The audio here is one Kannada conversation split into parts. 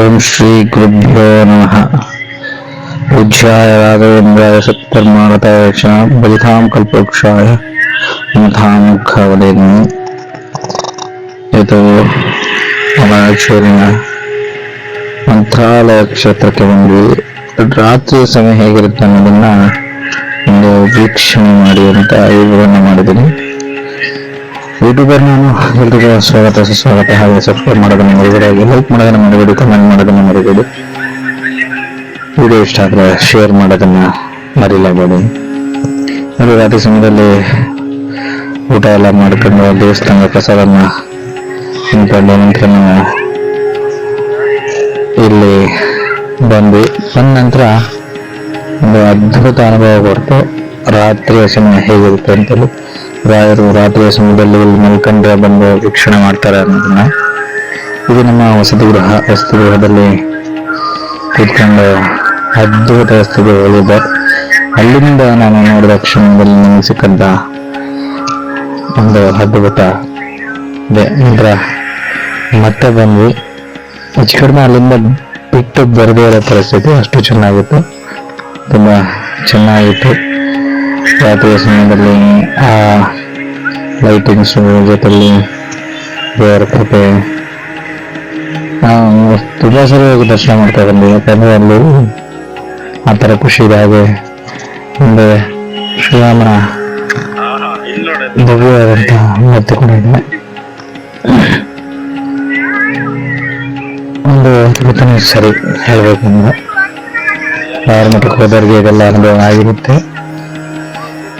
ಓಂ ಶ್ರೀ ಗುರುಭ್ಯೋ ನಮಃ ಪೂಜ್ಯಾಯ ರಾಘವೇಂದ್ರಾಯ ಸತ್ಕರ್ಮಾರತಾಯ ಚ ಬಲಿತಾಂ ಕಲ್ಪವೃಕ್ಷಾಯ ಮುಖಾಮುಖವಲೇನು ಇದು ರಾಯಚೂರಿನ ಮಂತ್ರಾಲಯ ಕ್ಷೇತ್ರಕ್ಕೆ ಬಂದ್ವಿ ರಾತ್ರಿ ಸಮಯ ಹೇಗಿರುತ್ತೆ ಅನ್ನೋದನ್ನ ಒಂದು ವೀಕ್ಷಣೆ ಮಾಡಿ ಅಂತ ವಿವರಣೆ ಮಾಡಿದ್ದೀನಿ. ಯೂಟ್ಯೂಬರ್ ನಾನು, ಎಲ್ರಿಗೂ ಸ್ವಾಗತ, ಸುಸ್ವಾಗತ. ಹಾಗೆ ಸಬ್ಸ್ಕ್ರೈಬ್ ಮಾಡೋದನ್ನ ಮರಿಬೇಡಿ ಲೈಕ್ ಮಾಡೋದನ್ನ ಮರಿಬೇಡಿ ಕಮೆಂಟ್ ಮಾಡೋದನ್ನ ಮರಿಬೇಡಿ. ವಿಡಿಯೋ ಇಷ್ಟ ಆದರೆ ಶೇರ್ ಮಾಡೋದನ್ನ ಮರಿಲೇಬೇಡಿ ನೋಡಿ ರಾತ್ರಿ ಸಮಯದಲ್ಲಿ ಊಟ ಎಲ್ಲ ಮಾಡ್ಕೊಂಡು ದೇವಸ್ಥಾನದ ಪ್ರಸಾದನ ತಿನ್ಕೊಂಡು ನಂತರ ಇಲ್ಲಿ ಬಂದ್ವಿ. ಬಂದ ನಂತರ ಒಂದು ಅದ್ಭುತ ಅನುಭವ ಕೊಡ್ತು ರಾತ್ರಿಯ ಸಮಯ ಹೇಗಿರುತ್ತೆ ಅಂತೇಳಿ. ರಾಯರು ರಾತ್ರಿಯ ಸಮಯದಲ್ಲಿ ಇಲ್ಲಿ ಮಲ್ಕೊಂಡ್ರೆ ಬಂದು ವೀಕ್ಷಣೆ ಮಾಡ್ತಾರೆ ಅನ್ನೋದನ್ನ. ಇದು ನಮ್ಮ ವಸತಿ ಗೃಹ ವಸತಿ ಗೃಹದಲ್ಲಿ ಕೂತ್ಕೊಂಡು ಅದ್ಭುತ ವಸ್ತುಗಳು ಹೇಳಿದ್ದೆ ಅಲ್ಲಿಂದ ನಾನು ನೋಡಿದ ಕ್ಷಣದಲ್ಲಿ ನನಗೆ ಸಿಕ್ಕಂತ ಒಂದು ಅದ್ಭುತ ಇದೆ. ನಂತರ ಮತ್ತೆ ಬಂದ್ವಿ. ಹೆಚ್ಚು ಕಡಿಮೆ ಅಲ್ಲಿಂದ ಬಿಟ್ಟು ಬರದೇ ಇರೋ ಪರಿಸ್ಥಿತಿ ಅಷ್ಟು ಚೆನ್ನಾಗಿತ್ತು. ತುಂಬ ಚೆನ್ನಾಗಿತ್ತು. ರಾತ್ರಿಯ ಸಮಯದಲ್ಲಿ, ಆ ಲೈಟಿಂಗ್ಸು ಜೊತೆಯಲ್ಲಿ ದೇವರ ಕೃಪೆ. ನಾವು ತುಂಬ ಸರಿ ಹೋಗಿ ದರ್ಶನ ಮಾಡ್ತಾ ಬಂದ್ವಿ. ಯಾಕಂದರೆ ಅಲ್ಲಿ ಆ ಥರ ಖುಷಿ ಇದೆ. ಹಾಗೆ ಒಂದು ಶ್ರೀರಾಮನ ಭವ್ಯವಾದಂಥ ಮೂರ್ತಿ ಕೂಡ ಇದೆ. ಒಂದು ಅದ್ಭುತನೇ ಸರಿ ಹೇಳ್ಬೇಕು ಅಂದ್ರೆ. ಯಾರ ಮಟ್ಟಕ್ಕೆ ಹೋದವ್ರಿಗೆ ಇದೆಲ್ಲ ಅನುಭವ ಆಗಿರುತ್ತೆ.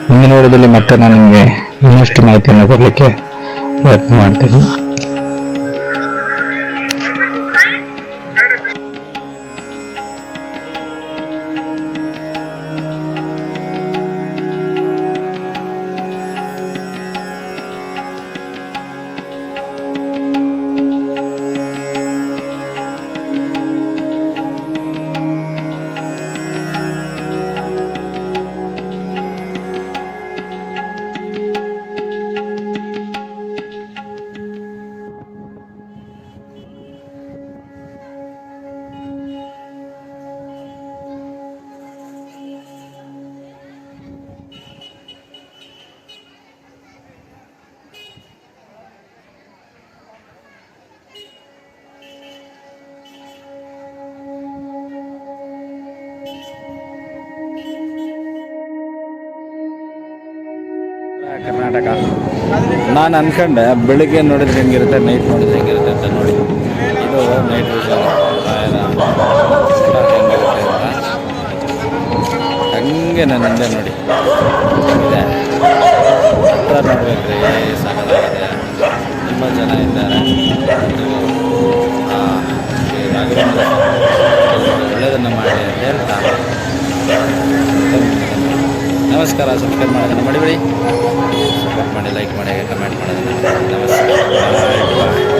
ಮುಂದಿನ ನೋಡೋದಲ್ಲಿ ಮತ್ತೆ ನಾನು ನಿಮಗೆ ಇನ್ನಷ್ಟು ಮಾಹಿತಿಯನ್ನು ಕೊಡಲಿಕ್ಕೆ ಪ್ರಯತ್ನ ಮಾಡ್ತೀನಿ. ಕರ್ನಾಟಕ. ನಾನು ಅನ್ಕೊಂಡೆ, ಬೆಳಿಗ್ಗೆ ನೋಡಿದ್ರೆ ಹೆಂಗಿರುತ್ತೆ ನೈಟ್ ನೋಡಿದ್ರೆ ಹೆಂಗಿರುತ್ತೆ ಅಂತ ನೋಡಿ. ಇದು ನೈಟ್ ವಿಷನ್ ಹಂಗೆ ನನ್ನ ಹಿಂದೆ ನೋಡಿ. ಹತ್ರ ನೋಡ್ಬೇಕ್ರಿ ಸಾಕಾಗಿದೆ. ತುಂಬ ಜನ ಇದ್ದಾರೆ. ಒಳ್ಳೆಯದನ್ನು ಮಾಡಿ ಅಂತ ಹೇಳ್ತಾ. ನಮಸ್ಕಾರ ಸಬ್ಸ್ಕ್ರೈಬ್ ಮಾಡೋದನ್ನು ಮಾಡಿಬಿಡಿ. ಸಬ್ಸ್ಕ್ರೈಬ್ ಮಾಡಿ ಲೈಕ್ ಮಾಡಿ ಕಮೆಂಟ್ ಮಾಡೋದನ್ನು ನಮಸ್ಕಾರ.